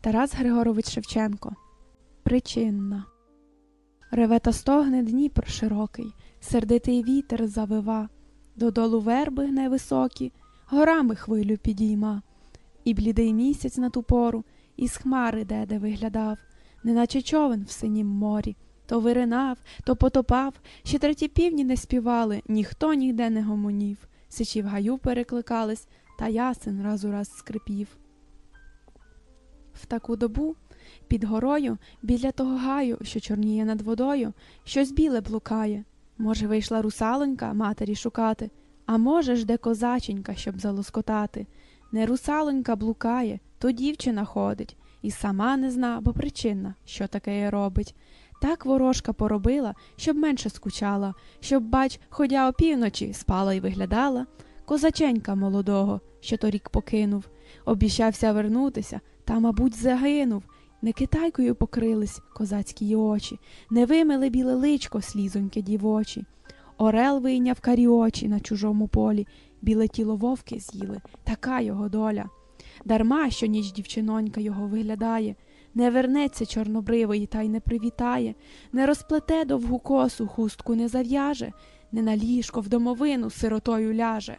Тарас Григорович Шевченко. Причинна. Реве та стогне Дніпр широкий, сердитий вітер завива, додолу верби гне високі, горами хвилю підійма. І блідий місяць на ту пору із хмари деде виглядав, неначе човен в синім морі, то виринав, то потопав, ще треті півні не співали, ніхто ніде не гомонів, сичі в гаю перекликались, та ясен раз у раз скрипів. В таку добу під горою, біля того гаю, що чорніє над водою, щось біле блукає. Може, вийшла русалонька матері шукати, а може, жде козаченька, щоб залоскотати. Не русалонька блукає, то дівчина ходить, і сама не зна, бо причинна, що таке робить. Так ворожка поробила, щоб менше скучала, щоб, бач, ходя опівночі, спала й виглядала. Козаченька молодого, що торік покинув, обіщався вернутися, та, мабуть, загинув. Не китайкою покрились козацькі очі, не вимили біле личко слізоньке дівочі. Орел вийняв карі очі на чужому полі, біле тіло вовки з'їли, така його доля. Дарма, що ніч дівчинонька його виглядає, не вернеться чорнобривої та й не привітає, не розплете довгу косу, хустку не зав'яже, не на ліжко в домовину сиротою ляже.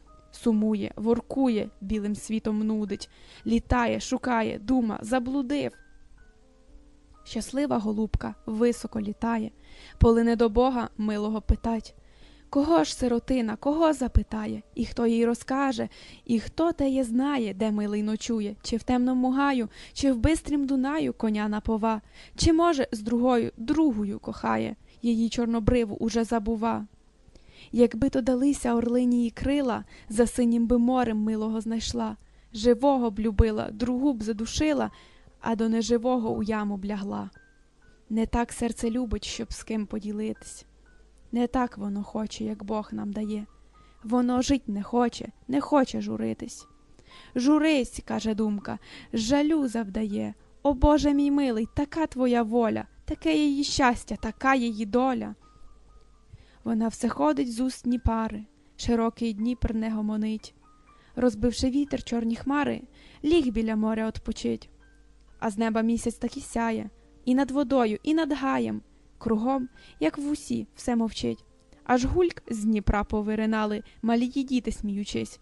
Сумує, воркує, білим світом нудить, літає, шукає, дума, заблудив. Щаслива голубка високо літає, полине до Бога милого питать. Кого ж сиротина, кого запитає, і хто їй розкаже, і хто теє знає, де милий ночує, чи в темному гаю, чи в бистрім Дунаю коня напова, чи, може, з другою другою кохає, її чорнобриву уже забува. Якби то далися орлині її крила, за синім би морем милого знайшла, живого б любила, другу б задушила, а до неживого у яму б лягла. Не так серце любить, щоб з ким поділитись. Не так воно хоче, як Бог нам дає. Воно жить не хоче, не хоче журитись. Журись, каже думка, жалю завдає. О Боже мій милий, така твоя воля, таке її щастя, така її доля. Вона все ходить з устні пари, широкий Дніпр не гомонить. Розбивши вітер чорні хмари, ліг біля моря отпочить. А з неба місяць так і сяє, і над водою, і над гаєм. Кругом, як в усі, все мовчить. Аж гульк з Дніпра повиринали, малі діти сміючись.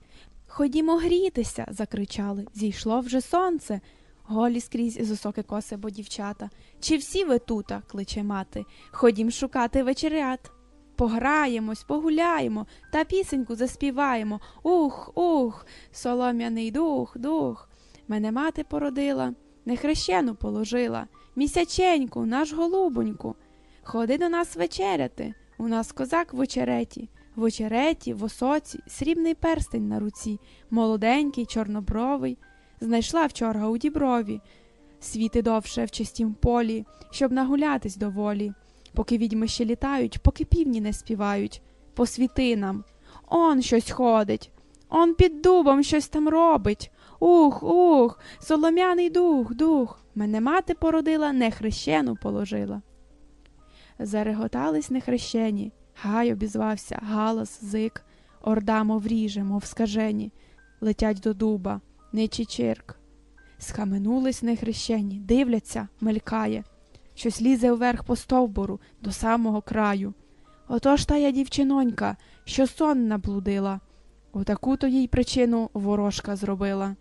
Ходімо грітися, закричали. Зійшло вже сонце. Голі скрізь з високе коси, бо дівчата. Чи всі ви тута? кличе мати. Ходім шукати вечерят. Пограємось, погуляємо та пісеньку заспіваємо. Ух, ух, солом'яний дух, дух. Мене мати породила, нехрещену положила, місяченьку, наш голубоньку. Ходи до нас вечеряти. У нас козак в очереті, в очереті, в осоці, срібний перстень на руці, молоденький, чорнобровий. Знайшла вчора у діброві. Світи довше в чистім полі, щоб нагулятись доволі. Поки відьми ще літають, поки півні не співають, посвіти нам. Он щось ходить, он під дубом щось там робить. Ух, ух, солом'яний дух, дух. Мене мати породила, нехрещену положила. Зареготались нехрещені, гай обізвався, галас, зик, орда, мов ріже, мов скажені, летять до дуба, ничі чирк. Схаменулись нехрещені, дивляться, мелькає, щось лізе вверх по стовбуру до самого краю. Отож та я дівчинонька, що сон наблудила. Отаку то їй причину ворожка зробила.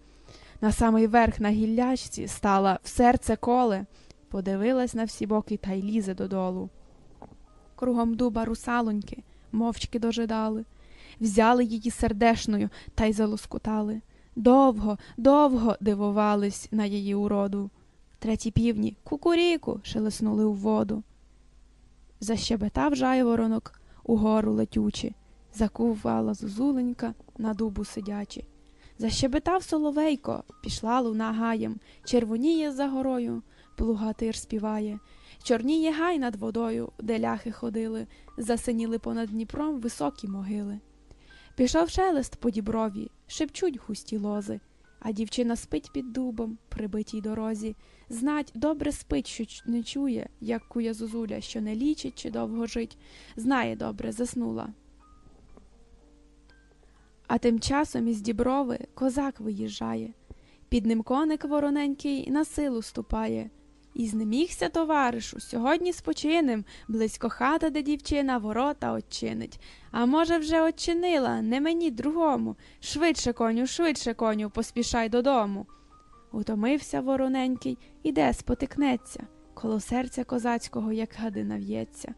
На самий верх на гіллячці стала в серце коле, подивилась на всі боки та й лізе додолу. Кругом дуба русалоньки мовчки дожидали, взяли її сердешною та й залоскутали. Довго, довго дивувались на її уроду. Треті півні кукуріку шелеснули у воду. Защебетав жайворонок угору летючи, закувала зозуленька на дубу сидячи. Защебетав соловейко, пішла луна гаєм, червоніє за горою, плугатир співає. Чорніє гай над водою, де ляхи ходили, засиніли понад Дніпром високі могили. Пішов шелест по діброві, шепчуть густі лози, а дівчина спить під дубом, прибитій дорозі. Знать, добре спить, що не чує, як куя зозуля, що не лічить чи довго жить. Знає добре, заснула. А тим часом із діброви козак виїжджає. Під ним коник вороненький на силу ступає. І знемігся, товаришу, сьогодні спочинем, близько хата, де дівчина ворота очинить. А може, вже очинила, не мені другому. Швидше, коню, швидше, коню, поспішай додому. Утомився вороненький, іде, спотикнеться, коло серця козацького, як гадина в'ється.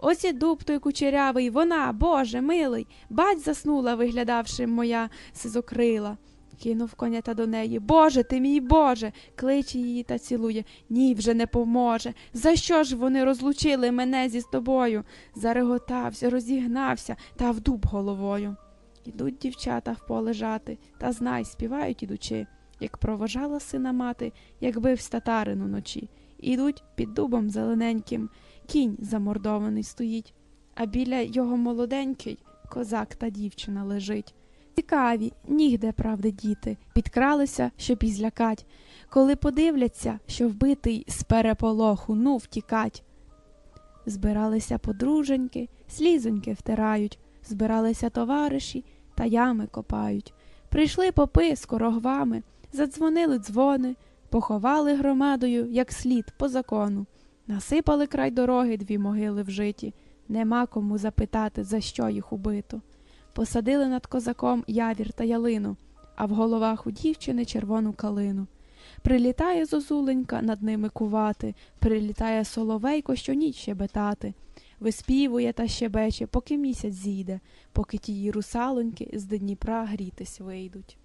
Ось і дуб той кучерявий, вона, Боже, милий, бать заснула, виглядавши моя сизокрила. Кинув коня та до неї. Боже ти мій Боже. кличе її та цілує. Ні, вже не поможе. За що ж вони розлучили мене зі тобою? Зареготався, розігнався та в дуб головою. Ідуть дівчата в поле жати, та знай, співають ідучи, як провожала сина мати, як бив з татарин уночі. Ідуть під дубом зелененьким, кінь замордований стоїть, а біля його молоденький козак та дівчина лежить. Цікаві, нігде, правди, діти, підкралися, щоб і злякать, коли подивляться, що вбитий з переполоху, ну втікать. Збиралися подруженьки, слізоньки втирають, збиралися товариші та ями копають. Прийшли попи з корогвами, задзвонили дзвони, поховали громадою, як слід, по закону. Насипали край дороги дві могили вжиті, нема кому запитати, за що їх убито. Посадили над козаком явір та ялину, а в головах у дівчини червону калину. Прилітає зозуленька над ними кувати, прилітає соловейко що ніч щебетати. Виспівує та щебече, поки місяць зійде, поки тії русалоньки з Дніпра грітись вийдуть.